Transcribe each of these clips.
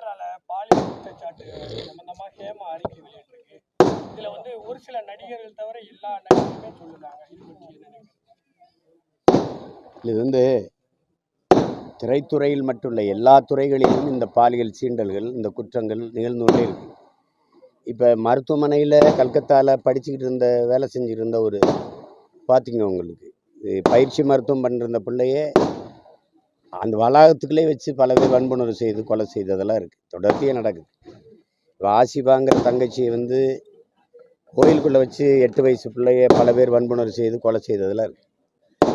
கேரளால பாலியல் குற்றச்சாட்டு சம்பந்தமா ஹேமா அறிக்கை வெளியிட்டிருக்கு. இதுல வந்து ஒரு சில நடிகர்கள் தவிர எல்லா நடிகருமே சொல்லுறாங்க. இது பற்றி என்ன இது வந்து திரைத்துறையில் மட்டும் இல்லை எல்லா துறைகளிலும் இந்த பாலியல் சீண்டல்கள் இந்த குற்றங்கள் நிகழ்ந்து கொண்டே இருக்கு. இப்போ மருத்துவமனையில் கல்கத்தாவில் படிச்சுக்கிட்டு இருந்த வேலை செஞ்சுட்டு இருந்த ஒரு பார்த்திங்க உங்களுக்கு. பயிற்சி மருத்துவம் பண்ணிருந்த பிள்ளையே அந்த வளாகத்துக்குள்ளே வச்சு பல பேர் வன்புணர்வு செய்து கொலை செய்ததெல்லாம் இருக்குது தொடர்ச்சியாக நடக்குது. இப்போ ஆசிபாங்கிற தங்கச்சியை வந்து கோயிலுக்குள்ளே வச்சு எட்டு வயசு பிள்ளைய பல பேர் வன்புணர்வு செய்து கொலை செய்ததெல்லாம் இருக்குது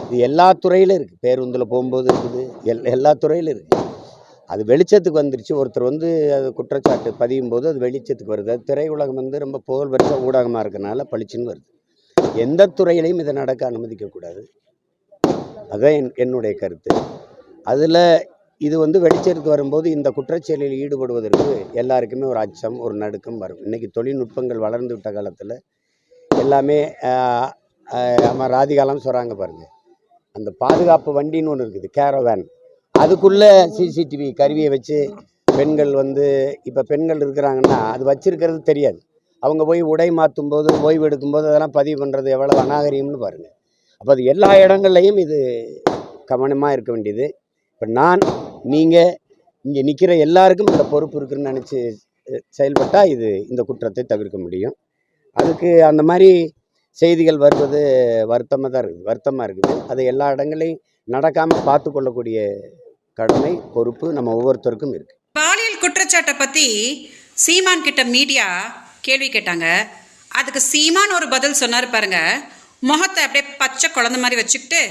இது எல்லா துறையிலும் இருக்குது பேருந்தில் போகும்போது இருக்குது. எல் எல்லா துறையிலும் இருக்குது அது வெளிச்சத்துக்கு வந்துருச்சு. ஒருத்தர் வந்து அது குற்றச்சாட்டு பதியும் போது அது வெளிச்சத்துக்கு வருது. அது திரையுலகம் வந்து ரொம்ப புகழ் பெற்ற ஊடகமாக இருக்கனால பளிச்சுன்னு வருது. எந்த துறையிலையும் இதை நடக்க அனுமதிக்கக்கூடாது. அதுதான் என் என்னுடைய கருத்து. அதில் இது வந்து வெளிச்சத்துக்கு வரும்போது இந்த குற்றச்செயலில் ஈடுபடுவதற்கு எல்லாருக்குமே ஒரு அச்சம் ஒரு நடுக்கம் வரும். இன்றைக்கி தொழில்நுட்பங்கள் வளர்ந்து விட்ட காலத்தில் எல்லாமே நம்ம ராதிகாலம் சொல்கிறாங்க பாருங்கள் அந்த பாதுகாப்பு வண்டின்னு ஒன்று இருக்குது கேரோவேன். அதுக்குள்ளே சிசிடிவி கருவியை வச்சு பெண்கள் வந்து இப்போ பெண்கள் இருக்கிறாங்கன்னா அது வச்சிருக்கிறது தெரியாது. அவங்க போய் உடை மாற்றும் போது ஓய்வு எடுக்கும்போது அதெல்லாம் பதிவு பண்ணுறது எவ்வளோ அநாகரிகம்னு பாருங்கள் அப்போ அது எல்லா இடங்கள்லையும் இது கவனமாக இருக்க வேண்டியது. இப்போ நான் நீங்கள் இங்கே நிற்கிற எல்லாருக்கும் இந்த பொறுப்பு இருக்குன்னு நினச்சி செயல்பட்டால் இது இந்த குற்றத்தை தவிர்க்க முடியும். அதுக்கு அந்த மாதிரி செய்திகள் வருவது வருத்தமாக தான் இருக்குது வருத்தமாக இருக்குது. அது எல்லா இடங்களையும் நடக்காமல் பார்த்து கொள்ளக்கூடிய கடமை பொறுப்பு நம்ம ஒவ்வொருத்தருக்கும் இருக்குது பாலியல் குற்றச்சாட்டை பற்றி சீமான் கிட்ட மீடியா கேள்வி கேட்டாங்க. அதுக்கு சீமான் ஒரு பதில் சொன்னார் பாருங்க. முகத்தை அப்படியே பச்சை குழந்தை மாதிரி வச்சுக்கிட்டு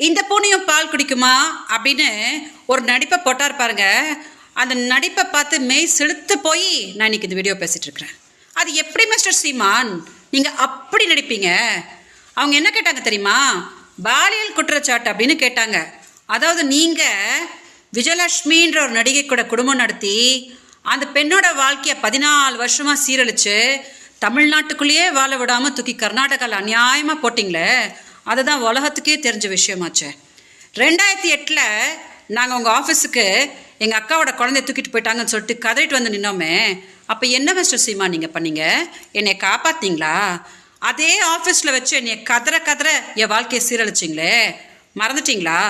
இந்த பூனையும் பால் குடிக்குமா? அப்படின்னு ஒரு நடிப்பை போட்டார் பாருங்க. அந்த நடிப்பை பார்த்து மெய் செலுத்து போய் நான் இன்னைக்கு இந்த வீடியோ பேசிட்டு இருக்கிறேன். அது எப்படி மிஸ்டர் சீமான்? நீங்கள் அப்படி நடிப்பீங்க. அவங்க என்ன கேட்டாங்க தெரியுமா? பாலியல் குற்றச்சாட்டு அப்படின்னு கேட்டாங்க. அதாவது நீங்கள் விஜயலட்சுமின்ற ஒரு நடிகை கூட குடும்பம் நடத்தி அந்த பெண்ணோட வாழ்க்கையை பதினாலு வருஷமாக சீரழிச்சு தமிழ்நாட்டுக்குள்ளேயே வாழ விடாமல் தூக்கி கர்நாடகாவில் அநியாயமாக போட்டிங்களே அதுதான் உலகத்துக்கே தெரிஞ்ச விஷயமாச்சே. ரெண்டாயிரத்தி எட்டில் நாங்கள் உங்கள் ஆஃபீஸுக்கு எங்கள் அக்காவோட குழந்தைய தூக்கிட்டு போயிட்டாங்கன்னு சொல்லிட்டு கதறிட்டு வந்து நின்னோமே. அப்போ என்ன மிஸ்டர் சீமா நீங்கள் பண்ணீங்க? என்னை காப்பாத்தீங்களா? அதே ஆஃபீஸில் வச்சு என்னை கதற கதற என் வாழ்க்கையை சீரழிச்சிங்களே. மறந்துட்டீங்களா?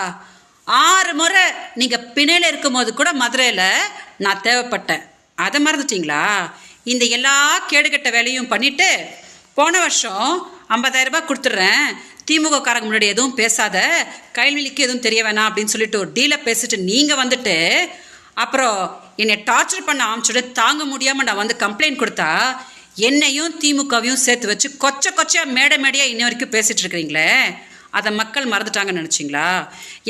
ஆறு முறை நீங்கள் பிணையில் இருக்கும்போது கூட மதுரையில் நான் தேவைப்பட்டேன். அதை மறந்துட்டீங்களா? இந்த எல்லா கேடுகட்ட வேலையும் பண்ணிவிட்டு போன வருஷம் 50000 ரூபாய் கொடுத்துட்றேன். திமுக காரங்க முன்னாடி எதுவும் பேசாத கைல்வெளிக்கு எதுவும் தெரிய வேணாம் அப்படின்னு சொல்லிட்டு ஒரு டீலை பேசிட்டு நீங்கள் வந்துட்டு அப்புறம் என்னை டார்ச்சர் பண்ண ஆரம்பிச்சுட்டு தாங்க முடியாமல் நான் வந்து கம்ப்ளைண்ட் கொடுத்தா என்னையும் திமுகவையும் சேர்த்து வச்சு கொச்ச கொச்சையாக மேடை மேடையாக இன்ன வரைக்கும் பேசிட்டு இருக்கிறீங்களே? அதை மக்கள் மறந்துட்டாங்கன்னு நினச்சிங்களா?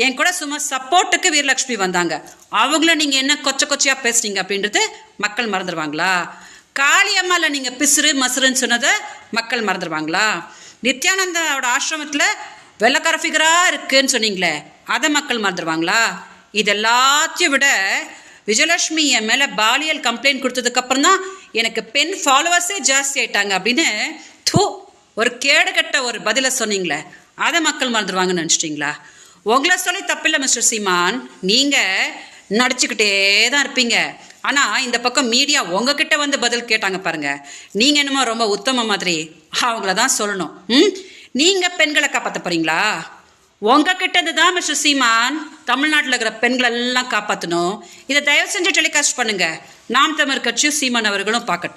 என் கூட சும்மா சப்போர்ட்டுக்கு வீரலட்சுமி வந்தாங்க. அவங்கள நீங்கள் என்ன கொச்ச கொச்சையாக பேசுனீங்க அப்படின்றது மக்கள் மறந்துடுவாங்களா காளியம்மாவில் நீங்கள் பிசுறு மசுறுன்னு சொன்னதை மக்கள் மறந்துடுவாங்களா நித்யானந்தாவோட ஆசிரமத்தில் வெள்ளக்கார ஃபிகராக இருக்குன்னு சொன்னீங்களே அதை மக்கள் மறந்துடுவாங்களா இது எல்லாத்தையும் விட விஜயலட்சுமி என் மேலே பாலியல் கம்ப்ளைண்ட் கொடுத்ததுக்கப்புறம் தான் எனக்கு பெண் ஃபாலோவர்ஸே ஜாஸ்தி ஆயிட்டாங்க அப்படின்னு தூ ஒரு கேடுகட்ட ஒரு பதிலை சொன்னீங்களே அதை மக்கள் மறந்துடுவாங்கன்னு நினச்சிட்டிங்களா? உங்களை சொல்லி தப்பில்லை மிஸ்டர் சீமான். நீங்கள் நடிச்சுக்கிட்டே தான் இருப்பீங்க. ஆனால் இந்த பக்கம் மீடியா உங்ககிட்ட வந்து பதில் கேட்டாங்க பாருங்க. நீங்கள் என்னமோ ரொம்ப உத்தம மாதிரி அவங்கள தான் சொல்லணும். ம்? நீங்கள் பெண்களை காப்பாற்ற போறீங்களா? உங்ககிட்ட இருந்து தான் மிஸ்டர் சீமான். தமிழ்நாட்டில் இருக்கிற பெண்களெல்லாம் காப்பாற்றணும் இதை தயவு செஞ்சு டெலிகாஸ்ட் பண்ணுங்க. நாம் தமிழ் கட்சியும் சீமான் அவர்களும் பார்க்கட்டும்.